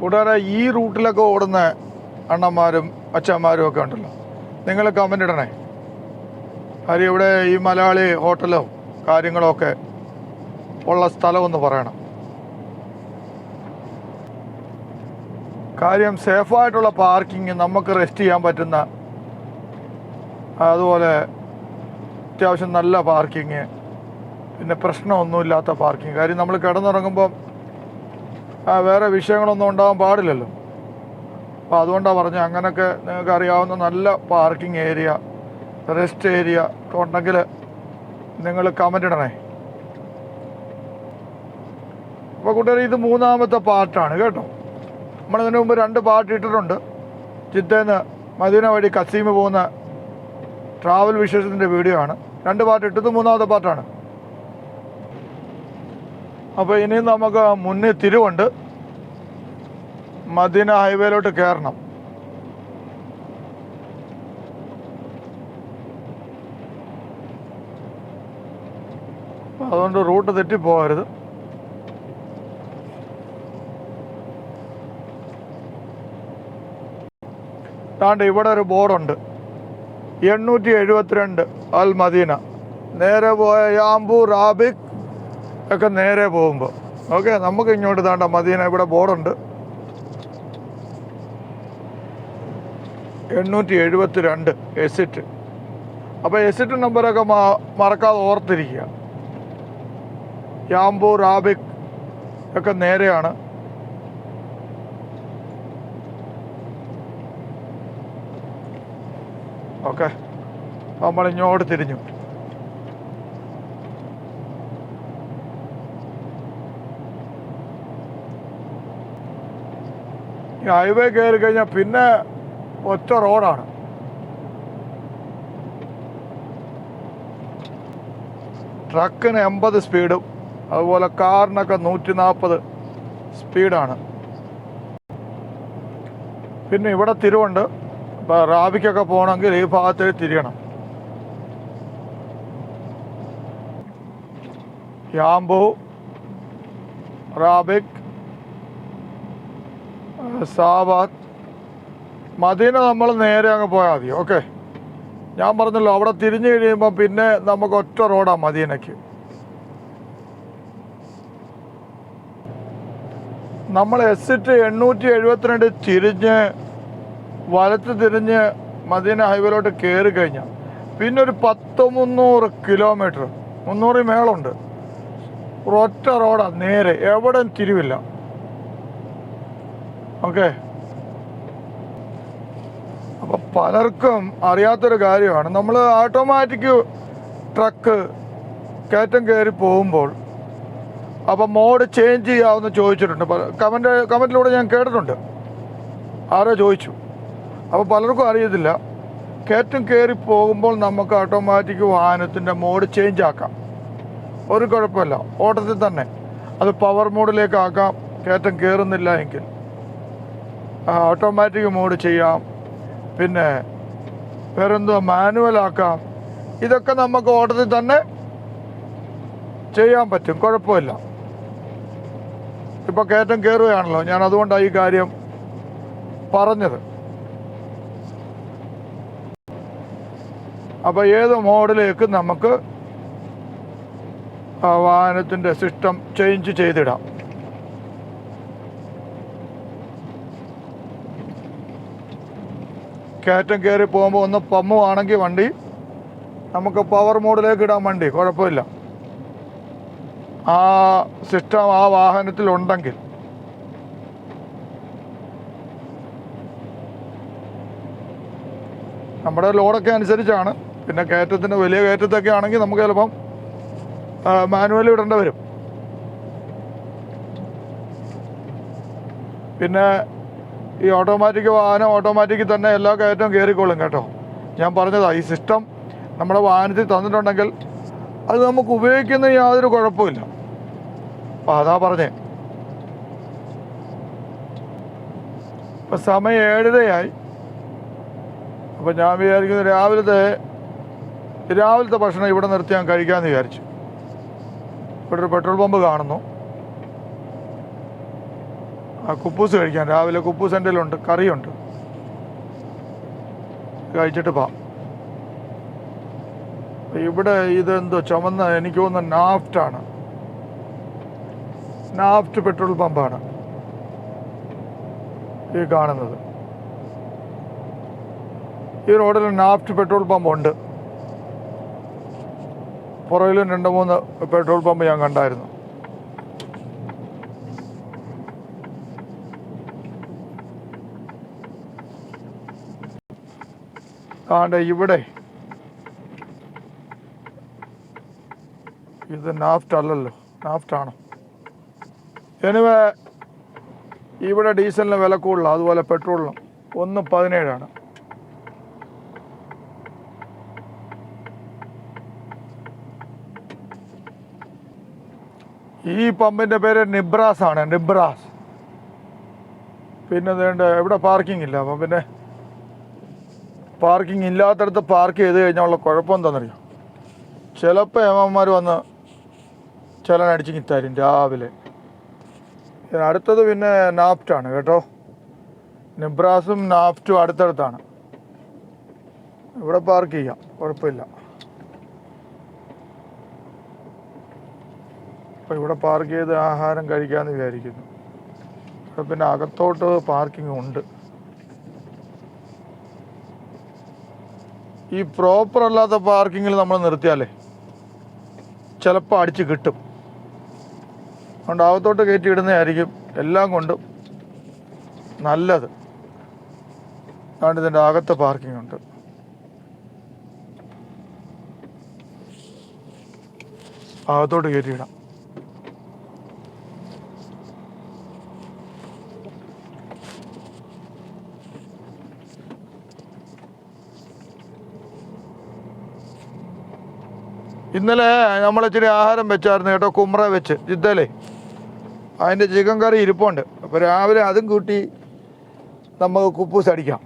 കൂട്ടുകാരെ ഈ റൂട്ടിലൊക്കെ ഓടുന്ന അണ്ണന്മാരും അച്ഛന്മാരും ഒക്കെ ഉണ്ടല്ലോ. നിങ്ങൾ കമന്റ് ഇടണേ. കാര്യം ഇവിടെ ഈ മലയാളി ഹോട്ടലോ കാര്യങ്ങളോ ഒക്കെ ഉള്ള സ്ഥലമൊന്ന് പറയണം. കാര്യം സേഫായിട്ടുള്ള പാർക്കിംഗ് നമുക്ക് റെസ്റ്റ് ചെയ്യാൻ പറ്റുന്ന അതുപോലെ അത്യാവശ്യം നല്ല പാർക്കിങ് പിന്നെ പ്രശ്നമൊന്നുമില്ലാത്ത പാർക്കിംഗ്. കാര്യം നമ്മൾ കിടന്നുറങ്ങുമ്പം വേറെ വിഷയങ്ങളൊന്നും ഉണ്ടാകാൻ പാടില്ലല്ലോ. അപ്പോൾ അതുകൊണ്ടാണ് പറഞ്ഞത് അങ്ങനെയൊക്കെ നിങ്ങൾക്ക് അറിയാവുന്ന നല്ല പാർക്കിംഗ് ഏരിയ റെസ്റ്റ് ഏരിയ ഉണ്ടെങ്കിൽ നിങ്ങൾ കമന്റ് ഇടണേ. അപ്പോൾ കൂട്ടുകാർ ഇത് മൂന്നാമത്തെ പാർട്ടാണ് കേട്ടോ. നമ്മൾ ഇതിനു മുമ്പ് രണ്ട് പാർട്ട് ഇട്ടിട്ടുണ്ട്. ചിത്തേന്ന് മദീന വഴി കസീമ് പോകുന്ന ട്രാവൽ വിശേഷത്തിന്റെ വീഡിയോ ആണ്. രണ്ട് പാർട്ട് ഇട്ടത് മൂന്നാമത്തെ പാർട്ടാണ് അപ്പോൾ ഇനി നമുക്ക് മുന്നിൽ തിരുവുണ്ട്. മദീന ഹൈവേയിലോട്ട് കയറണം അതുകൊണ്ട് റൂട്ട് തെറ്റിപ്പോകരുത് താണ്ട് ഇവിടെ ഒരു ബോർഡുണ്ട്. എണ്ണൂറ്റി എഴുപത്തിരണ്ട് അൽ മദീന. നേരെ പോയ യാംബു റാബിക് ഒക്കെ നേരെ പോകുമ്പോൾ ഓക്കെ നമുക്ക് ഇങ്ങോട്ട് താണ്ട മദീന ഇവിടെ ബോർഡുണ്ട്. എണ്ണൂറ്റി എഴുപത്തി രണ്ട് എസിറ്റ് അപ്പോൾ എസിറ്റ് നമ്പറൊക്കെ മറക്കാതെ ഓർത്തിരിക്കുക. യാംബു റാബിക് ഒക്കെ നേരെയാണ്. ഓക്കെ നമ്മൾ ഇങ്ങോട്ട് തിരിഞ്ഞു. ഈ ഹൈവേ കയറി കഴിഞ്ഞാൽ പിന്നെ ഒറ്റ റോഡാണ്. ട്രക്കിന് എൺപത് സ്പീഡും അതുപോലെ കാറിനൊക്കെ നൂറ്റി നാൽപ്പത് സ്പീഡാണ്. പിന്നെ ഇവിടെ തിരുവുണ്ട്. ഇപ്പോൾ റാബിക്കൊക്കെ പോകണമെങ്കിൽ ഈ ഭാഗത്തിൽ തിരിയണം. Yanbu Rabigh സാബാത്ത്. മദീന നമ്മൾ നേരെ അങ്ങ് പോയാൽ മതി ഓക്കെ? ഞാൻ പറഞ്ഞല്ലോ അവിടെ തിരിഞ്ഞു കഴിയുമ്പോൾ പിന്നെ നമുക്ക് ഒറ്റ റോഡാണ് മദീനയ്ക്ക്. നമ്മൾ എസിറ്റ് എണ്ണൂറ്റി എഴുപത്തിരണ്ട് തിരിഞ്ഞ് വലത്ത് തിരിഞ്ഞ് മദീന ഹൈവേയിലോട്ട് കയറി കഴിഞ്ഞാൽ പിന്നെ ഒരു പത്ത് മുന്നൂറ് കിലോമീറ്റർ മുന്നൂറ് മേളുണ്ട് ഒറ്റ റോഡാണ് നേരെ എവിടെയും തിരിവില്ല. ഓക്കെ. അപ്പോൾ പലർക്കും അറിയാത്തൊരു കാര്യമാണ്. നമ്മൾ ഓട്ടോമാറ്റിക് ട്രക്ക് കയറ്റം കയറി പോകുമ്പോൾ അപ്പോൾ മോഡ് ചേഞ്ച് ചെയ്യാവുന്ന ചോദിച്ചിട്ടുണ്ട്. കമന്റ് കമന്റിലൂടെ ഞാൻ കേട്ടിട്ടുണ്ട്. ആരോ ചോദിച്ചു. അപ്പോൾ പലർക്കും അറിയത്തില്ല. കയറ്റം കയറി പോകുമ്പോൾ നമുക്ക് ഓട്ടോമാറ്റിക് വാഹനത്തിന്റെ മോഡ് ചേഞ്ച് ആക്കാം. ഒരു കുഴപ്പമില്ല. ഓട്ടത്തിൽ തന്നെ. അത് പവർ മോഡിലേക്ക് ആക്കാം. കയറ്റം കയറുന്നില്ല എങ്കിൽ. ഓട്ടോമാറ്റിക് മോഡ് ചെയ്യാം. പിന്നെ വേറെന്തോ മാനുവൽ ആക്കാം. ഇതൊക്കെ നമുക്ക് ഓട്ടത്തിൽ തന്നെ ചെയ്യാൻ പറ്റും. കുഴപ്പമില്ല. ഇപ്പോൾ കയറ്റം കയറുകയാണല്ലോ ഞാൻ അതുകൊണ്ടാണ് ഈ കാര്യം പറഞ്ഞത്. അപ്പോൾ ഏത് മോഡിലേക്ക് നമുക്ക് വാഹനത്തിന്റെ സിസ്റ്റം ചേഞ്ച് ചെയ്തിടാം. കയറ്റം കയറി പോകുമ്പോൾ ഒന്ന് പമ്മുവാണെങ്കിൽ വണ്ടി. നമുക്ക് പവർ മോഡിലേക്ക് ഇടാൻ വണ്ടി കുഴപ്പമില്ല. ആ സിസ്റ്റം ആ വാഹനത്തിൽ ഉണ്ടെങ്കിൽ നമ്മുടെ ലോഡൊക്കെ അനുസരിച്ചാണ്. പിന്നെ കയറ്റത്തിന്റെ വലിയ കയറ്റത്തൊക്കെ ആണെങ്കിൽ നമുക്ക് ചിലപ്പം മാനുവൽ ഇടേണ്ടി വരും. പിന്നെ ഈ ഓട്ടോമാറ്റിക് വാഹനം ഓട്ടോമാറ്റിക്കിൽ തന്നെ എല്ലാ കയറ്റവും കയറിക്കോളും കേട്ടോ. ഞാൻ പറഞ്ഞതാ ഈ സിസ്റ്റം നമ്മുടെ വാഹനത്തിൽ തന്നിട്ടുണ്ടെങ്കിൽ അത് നമുക്ക് ഉപയോഗിക്കുന്ന യാതൊരു കുഴപ്പമില്ല അപ്പം അതാ പറഞ്ഞേ. ഇപ്പം സമയം ഏഴരയായി. അപ്പം ഞാൻ വിചാരിക്കുന്നു രാവിലത്തെ രാവിലത്തെ ഭക്ഷണം ഇവിടെ നിർത്തി ഞാൻ കഴിക്കാമെന്ന് വിചാരിച്ചു. ഇവിടെ ഒരു പെട്രോൾ പമ്പ് കാണുന്നു. കുപ്പൂസ് കഴിക്കാൻ. രാവിലെ കുപ്പൂസ് എന്റെ ഉണ്ട് കറിയുണ്ട്. കഴിച്ചിട്ട് പാ ഇവിടെ ഇതെന്തോ ചുമന്ന എനിക്ക് തോന്നുന്ന നാഫ്റ്റാണ്. നാഫ്റ്റ് പെട്രോൾ പമ്പാണ്. ഈ കാണുന്നത്. ഈ റോഡിൽ നാഫ്റ്റ് പെട്രോൾ പമ്പ് ഉണ്ട്. പുറകിലും രണ്ട് മൂന്ന് പെട്രോൾ പമ്പ് ഞാൻ കണ്ടായിരുന്നു. ആണ്ട് ഇവിടെ. ഇത് നാഫ്റ്റ് അല്ലല്ലോ നാഫ്റ്റ് ആണോ എനിവേ ഇവിടെ ഡീസലിന് വില കൂടുതലാണ് അതുപോലെ പെട്രോളിനും. ഒന്ന് പതിനേഴാണ്. ഈ പമ്പിന്റെ പേര് നിബ്രാസ് ആണ് നിബ്രാസ്. പിന്നെ വേണ്ട ഇവിടെ പാർക്കിംഗ് ഇല്ല അപ്പം പിന്നെ പാർക്കിംഗ് ഇല്ലാത്തടത്ത് പാർക്ക് ചെയ്ത് കഴിഞ്ഞാൽ കുഴപ്പം എന്താണെന്നറിയോ ചിലപ്പോൾ ഏമാന്മാർ വന്ന് ചിലനടിച്ച് കിത്താരും രാവിലെ. അടുത്തത് പിന്നെ നാപ്റ്റാണ് കേട്ടോ. നിബ്രാസും നാപ്റ്റും അടുത്തടുത്താണ്. ഇവിടെ പാർക്ക് ചെയ്യാം കുഴപ്പമില്ല. അപ്പോൾ ഇവിടെ പാർക്ക് ചെയ്ത് ആഹാരം കഴിക്കാമെന്ന് വിചാരിക്കുന്നു. പിന്നെ അകത്തോട്ട് പാർക്കിംഗ് ഉണ്ട്. ഈ പ്രോപ്പർ അല്ലാത്ത പാർക്കിങ്ങിൽ നമ്മൾ നിർത്തിയാലേ ചിലപ്പോൾ അടിച്ച് കിട്ടും. അതുകൊണ്ട് അകത്തോട്ട് കയറ്റി ഇടുന്നതായിരിക്കും എല്ലാം കൊണ്ടും നല്ലത്. അതുകൊണ്ട് ഇതിന്റെ അകത്ത് പാർക്കിംഗ് ഉണ്ട്. അകത്തോട്ട് കയറ്റിയിടാം ഇന്നലെ നമ്മൾ ഇച്ചിരി ആഹാരം വെച്ചായിരുന്നു കേട്ടോ കുമ്ര വെച്ച് ജിദ്ദലേ. അതിന്റെ ചിക്കൻ കറി ഇരിപ്പുണ്ട്. അപ്പോൾ രാവിലെ അതും കൂട്ടി നമുക്ക് കുപ്പൂസ് അടിക്കാം.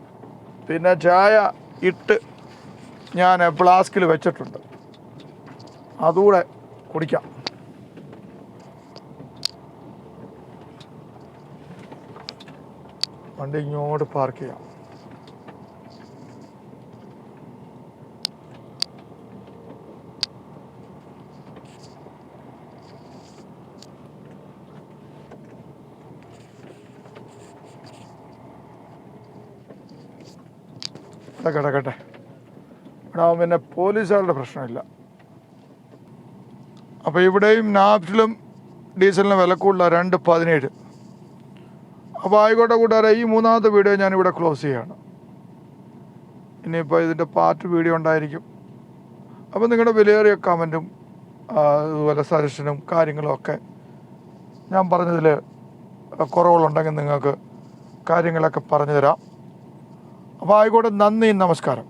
പിന്നെ ചായ ഇട്ട് ഞാൻ ഫ്ലാസ്കിൽ വെച്ചിട്ടുണ്ട്. അതുകൂടെ കുടിക്കാം. വണ്ടി ഇങ്ങോട്ട് പാർക്ക് ചെയ്യാം. ഇവിടെ കിടക്കട്ടെ. ഇവിടെ പിന്നെ പോലീസുകാരുടെ പ്രശ്നമില്ല. അപ്പോൾ ഇവിടെയും നാഫ്റ്റിലും ഡീസലിനും വില കൂടുതലാണ് രണ്ട് പതിനേഴ്. അപ്പോൾ ആയിക്കോട്ടെ കൂട്ടുകാരെ ഈ മൂന്നാമത്തെ വീഡിയോ ഞാനിവിടെ ക്ലോസ് ചെയ്യാണ്. ഇനിയിപ്പോൾ ഇതിന്റെ പാർട്ട് വീഡിയോ ഉണ്ടായിരിക്കും. അപ്പോൾ നിങ്ങളുടെ വിലയേറിയ കമന്റും അതുപോലെ സജഷനും കാര്യങ്ങളും ഒക്കെ ഞാൻ പറഞ്ഞതിൽ കുറവുകളുണ്ടെങ്കിൽ നിങ്ങൾക്ക് കാര്യങ്ങളൊക്കെ പറഞ്ഞു തരാം അപ്പോൾ ആയിക്കോട്ടെ നന്ദി നമസ്കാരം.